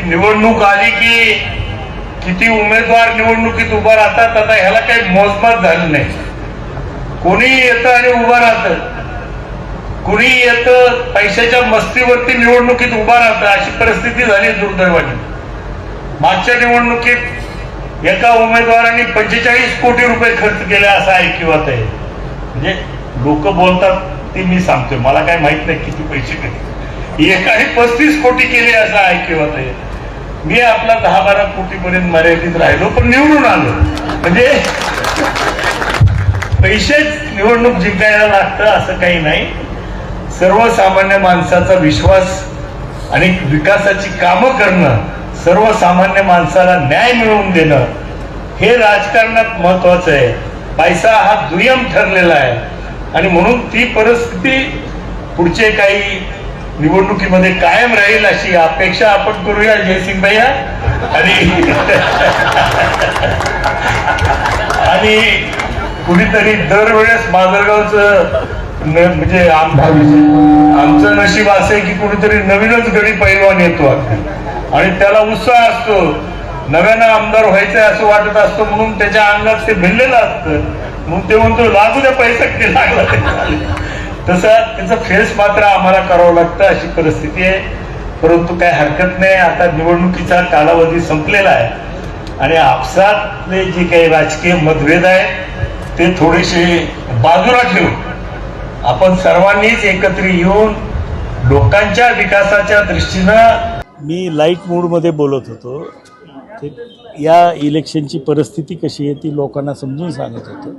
की निवडणूक आली की किती उमेदवार निवडणुकीत उभा राहतात आता ह्याला काही मोजमात झालं नाही. कोणी येतं आणि उभं राहतं. कुणी येतं पैशाच्या मस्तीवरती निवडणुकीत उभा राहतं अशी परिस्थिती झाली दुर्दैवाने. मागच्या निवडणुकीत एका उमेदवाराने पंचेचाळीस कोटी रुपये खर्च केले असं ऐकिवात आहे. म्हणजे लोक बोलतात ते मी सांगतोय मला काय माहीत नाही किती पैसे केले एकाने पस्तीस कोटी केले असं ऐकिवात आहे. मी आपला दहा बारा कोटीपर्यंत मर्यादित राहिलो पण निवडून आलो. म्हणजे पैसेच निवडणूक जिंकायला लागतं असं काही नाही. सर्वसामान्य माणसाचा विश्वास आणि विकासाची कामं करणं सर्वसामान्य माणसाला न्याय मिळवून देणं हे राजकारणात महत्वाचं आहे. पैसा हा दुय्यम ठरलेला आहे. आणि म्हणून ती परिस्थिती पुढचे काही निवडणुकीमध्ये कायम राहील अशी अपेक्षा आपण करूया जयसिंग भैया. आणि आणि कुणीतरी दरवेळेस माजलगावचं म्हणजे आमचं नशीब असं आहे की कुणीतरी नवीनच गडी पैलवान येतो आणि त्याला उत्साह असतो. नव्यानं आमदार व्हायचंय असं वाटत असतो म्हणून त्याच्या अंगात ते भिनलेलं असतं. म्हणून ते म्हणतो लागू द्या पैसा लागला ते तसं त्याचं फेस मात्र आम्हाला करावं लागतं अशी परिस्थिती आहे. परंतु काय हरकत नाही. आता निवडणुकीचा कालावधी संपलेला आहे. आणि आपसातले जे काही राजकीय मतभेद आहेत ते थोडेसे बाजूला ठेवून आपण सर्वांनीच एकत्र येऊन लोकांच्या विकासाच्या दृष्टीनं मी लाइट मूडमध्ये बोलत होतो. या इलेक्शनची परिस्थिती कशी आहे ती लोकांना समजून सांगत होतो.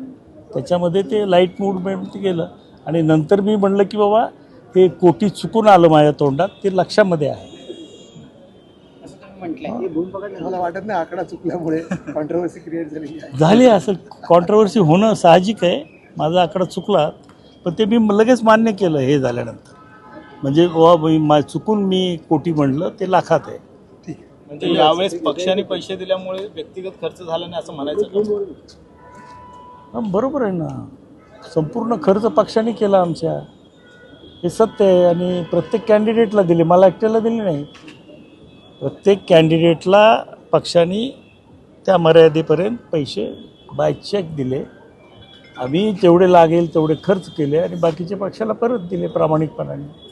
त्याच्यामध्ये ते लाइट मूडमेंट गेलं. आणि नंतर मी म्हणलं की बाबा हे कोटी चुकून आलं माझ्या तोंडात ते लक्षामध्ये आहे. मला वाटत नाही आकडा चुकल्यामुळे कॉन्ट्रोवर्सी क्रिएट झाली. असं कॉन्ट्रोवर्सी होणं साहजिक आहे. माझा आकडा चुकला. पण ते मी लगेच मान्य केलं हे झाल्यानंतर. म्हणजे मी मा- चुकून मी कोटी म्हणलं ते लाखात आहे. म्हणजे यावेळेस पक्षाने पैसे दिल्यामुळे व्यक्तिगत खर्च झाला नाही असं म्हणायचं? हां बरोबर आहे ना. संपूर्ण खर्च पक्षाने केला आमच्या. हे सत्य आहे आणि प्रत्येक कॅन्डिडेटला दिले. मला एकट्याला दिले नाही. प्रत्येक कॅन्डिडेटला पक्षाने त्या मर्यादेपर्यंत पैसे बाय चेक दिले. आम्ही जेवढे लागेल तेवढे खर्च केले आणि बाकीच्या पक्षाला परत दिले प्रामाणिकपणाने.